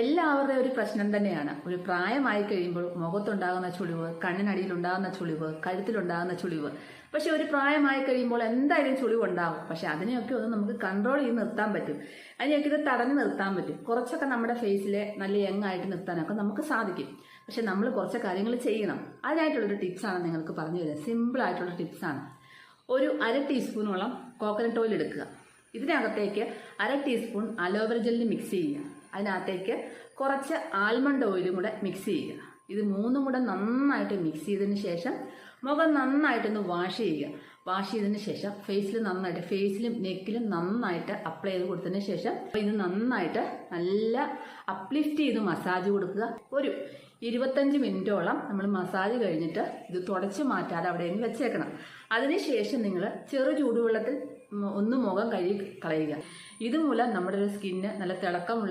എല്ലാവരുടെയും ഒരു പ്രശ്നം തന്നെയാണ്. ഒരു പ്രായമായി കഴിയുമ്പോൾ മുഖത്തുണ്ടാകുന്ന ചുളിവ് കണ്ണിനടിയിൽ ഉണ്ടാകുന്ന ചുളിവ് കഴുത്തിലുണ്ടാകുന്ന ചുളിവ്. പക്ഷെ ഒരു പ്രായമായി കഴിയുമ്പോൾ എന്തായാലും ചുളിവ് ഉണ്ടാകും പക്ഷെ അതിനെയൊക്കെ ഒന്ന് നമുക്ക് കൺട്രോൾ ചെയ്ത് നിർത്താൻ പറ്റും. അതിനെയൊക്കെ ഇത് തടഞ്ഞു നിർത്താൻ പറ്റും. കുറച്ചൊക്കെ നമ്മുടെ ഫേസിലെ നല്ല യങ് ആയിട്ട് നിർത്താനൊക്കെ നമുക്ക് സാധിക്കും. പക്ഷെ നമ്മൾ കുറച്ച് കാര്യങ്ങൾ ചെയ്യണം. അതിനായിട്ടുള്ളൊരു ടിപ്സാണ് നിങ്ങൾക്ക് പറഞ്ഞു തരുന്നത്. സിമ്പിൾ ആയിട്ടുള്ള ടിപ്സാണ് ഒരു അര ടീസ്പൂണോളം കോക്കനട്ട് ഓയിൽ എടുക്കുക. ഇതിനകത്തേക്ക് അര ടീസ്പൂൺ അലോവേര ജെല്ലിൽ മിക്സ് ചെയ്യുക. അതിനകത്തേക്ക് കുറച്ച് ആൽമണ്ട് ഓയിലും കൂടെ മിക്സ് ചെയ്യുക. ഇത് മൂന്നും കൂടെ നന്നായിട്ട് മിക്സ് ചെയ്തതിന് ശേഷം മുഖം നന്നായിട്ടൊന്ന് വാഷ് ചെയ്യുക. വാഷ് ചെയ്തതിന് ശേഷം ഫേസിൽ നന്നായിട്ട് ഫേസിലും നെക്കിലും നന്നായിട്ട് അപ്ലൈ ചെയ്ത് കൊടുത്തതിന് ശേഷം ഇത് നന്നായിട്ട് നല്ല അപ്ലിഫ്റ്റ് ചെയ്ത് മസാജ് കൊടുക്കുക. ഒരു ഇരുപത്തഞ്ച് മിനിറ്റോളം നമ്മൾ മസാജ് കഴിഞ്ഞിട്ട് ഇത് തുടച്ച് മാറ്റാതെ അവിടെ വെച്ചേക്കണം. അതിനുശേഷം നിങ്ങൾ ചെറു ചൂടുവെള്ളത്തിൽ ഒന്ന് മുഖം കഴുകി കളയുക. ഇതുമൂലം നമ്മുടെ ഒരു സ്കിന്ന് നല്ല തിളക്കമുള്ള